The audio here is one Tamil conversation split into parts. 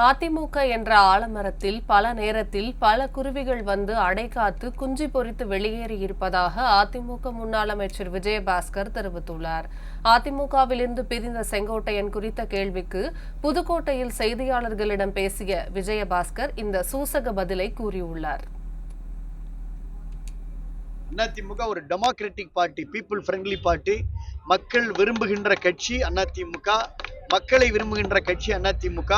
அதிமுக என்ற ஆலமரத்தில் பல நேரத்தில் பல குருவிகள் வந்து அடைகாத்து குஞ்சு பொரித்து வெளியேறியிருப்பதாக அதிமுக முன்னாள் அமைச்சர் விஜயபாஸ்கர் தெரிவித்துள்ளார். அதிமுகவிலிருந்து பிரிந்த செங்கோட்டையன் குறித்த கேள்விக்கு புதுக்கோட்டையில் செய்தியாளர்களிடம் பேசிய விஜயபாஸ்கர் இந்த சூசக பதிலை கூறியுள்ளார். அதிமுக ஒரு democratic party people friendly party மக்கள் விரும்புகின்ற கட்சி அதிமுக. மக்களை விரும்புகின்ற கட்சி அதிமுக.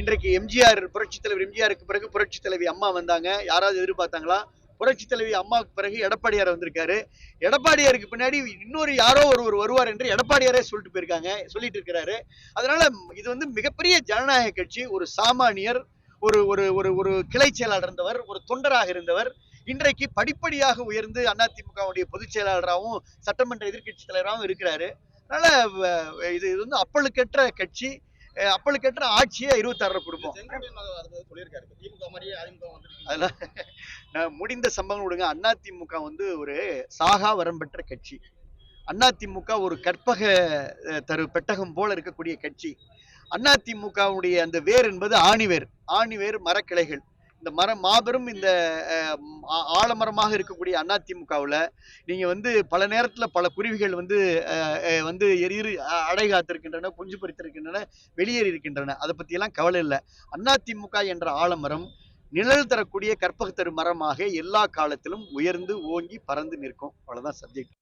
இன்றைக்கு எம்ஜிஆர் புரட்சி தலைவர் எம்ஜிஆருக்கு பிறகு புரட்சி தலைவி அம்மா வந்தாங்க. யாராவது எதிர்பார்த்தாங்களா? புரட்சித் தலைவி அம்மாவுக்கு பிறகு எடப்பாடியார் வந்திருக்காரு. எடப்பாடியாருக்கு பின்னாடி இன்னொரு யாரோ ஒருவர் வருவார் என்று எடப்பாடியாரே சொல்லிட்டு போயிருக்காங்க சொல்லிட்டு இருக்கிறாரு. அதனால இது வந்து மிகப்பெரிய ஜனநாயக கட்சி ஒரு சாமானியர் ஒரு ஒரு ஒரு ஒரு கிளை செயலாளர் இருந்தவர் ஒரு தொண்டராக இருந்தவர். இன்றைக்கு படிப்படியாக உயர்ந்து அதிமுகவுடைய பொதுச் செயலாளராகவும் சட்டமன்ற எதிர்க்கட்சி தலைவராகவும் இருக்கிறாரு. அதனால இது இது வந்து அப்பழுக்கற்ற கட்சி. அஹ் அப்பழுக்கற்ற ஆட்சியை இருபத்தாறு திமுக வந்திருக்கு அதெல்லாம் நான் முடிந்த சம்பவம் விடுங்க. அதிமுக வந்து ஒரு சாகா வரம் பெற்ற கட்சி. அதிமுக ஒரு கற்பக தரு பெட்டகம் போல இருக்கக்கூடிய கட்சி. அதிமுகவுடைய அந்த வேர் என்பது ஆணிவேர். ஆணிவேர் மரக்கிளைகள். இந்த மரம் மாபெரும் இந்த ஆலமரமாக இருக்கக்கூடிய அதிமுகவில் நீங்கள் வந்து பல நேரத்தில் பல குருவிகள் வந்து வந்து எரியிரு அடை காத்திருக்கின்றன குஞ்சு பொரித்திருக்கின்றன வெளியேறி இருக்கின்றன. அதை பற்றியெல்லாம் கவலை இல்லை. அதிமுக என்ற ஆலமரம் நிழல் தரக்கூடிய கற்பகத்தரு மரமாக எல்லா காலத்திலும் உயர்ந்து ஓங்கி பறந்து நிற்கும். அவ்வளோதான் சப்ஜெக்ட்